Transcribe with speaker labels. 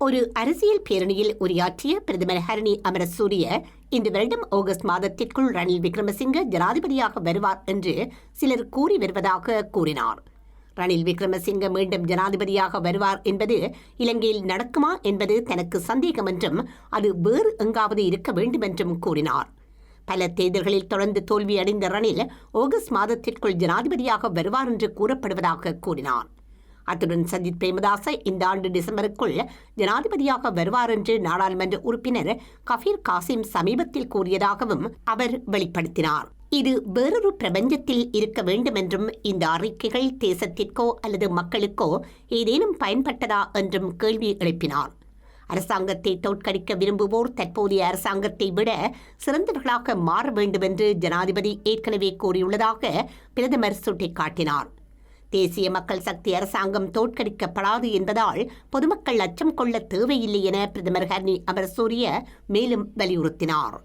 Speaker 1: ஒரு அரசியல் பேரணியில் உரையாற்றிய பிரதமர் ஹரணி அமரசூரிய இந்த வருடம் ஆகஸ்ட் மாதத்திற்குள் ரணில் விக்ரமசிங்க ஜனாதிபதியாக வருவார் என்று சிலர் கூறி வருவதாக கூறினார். ரணில் விக்ரமசிங்க மீண்டும் ஜனாதிபதியாக வருவார் என்பது இலங்கையில் நடக்குமா என்பது தனக்கு சந்தேகம் என்றும் அது வேறு எங்காவது இருக்க வேண்டும் என்றும் கூறினார். பல தேர்தல்களில் தொடர்ந்து தோல்வியடைந்த ரணில் ஆகஸ்ட் மாதத்திற்குள் ஜனாதிபதியாக வருவார் என்று கூறப்படுவதாக கூறினார். அத்துடன் சஜித் பிரேமதாச இந்த ஆண்டு டிசம்பருக்குள் ஜனாதிபதியாக வருவார் என்று நாடாளுமன்ற உறுப்பினர் கபீர் காசிம் சமீபத்தில் கூறியதாகவும் அவர் வெளிப்படுத்தினார். இது வேறொரு பிரபஞ்சத்தில் இருக்க வேண்டும் என்றும் இந்த அறிக்கைகள் தேசத்திற்கோ அல்லது மக்களுக்கோ ஏதேனும் பயன்பட்டதா என்றும் கேள்வி எழுப்பினார். அரசாங்கத்தை தோற்கடிக்க விரும்புவோர் தற்போதைய அரசாங்கத்தை விட சிறந்தவர்களாக மாற வேண்டும் என்று ஜனாதிபதி ஏற்கனவே கூறியுள்ளதாக பிரதமர் சுட்டிக்காட்டினார். தேசிய மக்கள் சக்தி அரசாங்கம் தோற்கடிக்கப்படாது என்பதால் பொதுமக்கள் அச்சம் கொள்ள தேவையில்லை என பிரதமர் ஹர்னி அமரசூரிய மேலும் வலியுறுத்தினார்.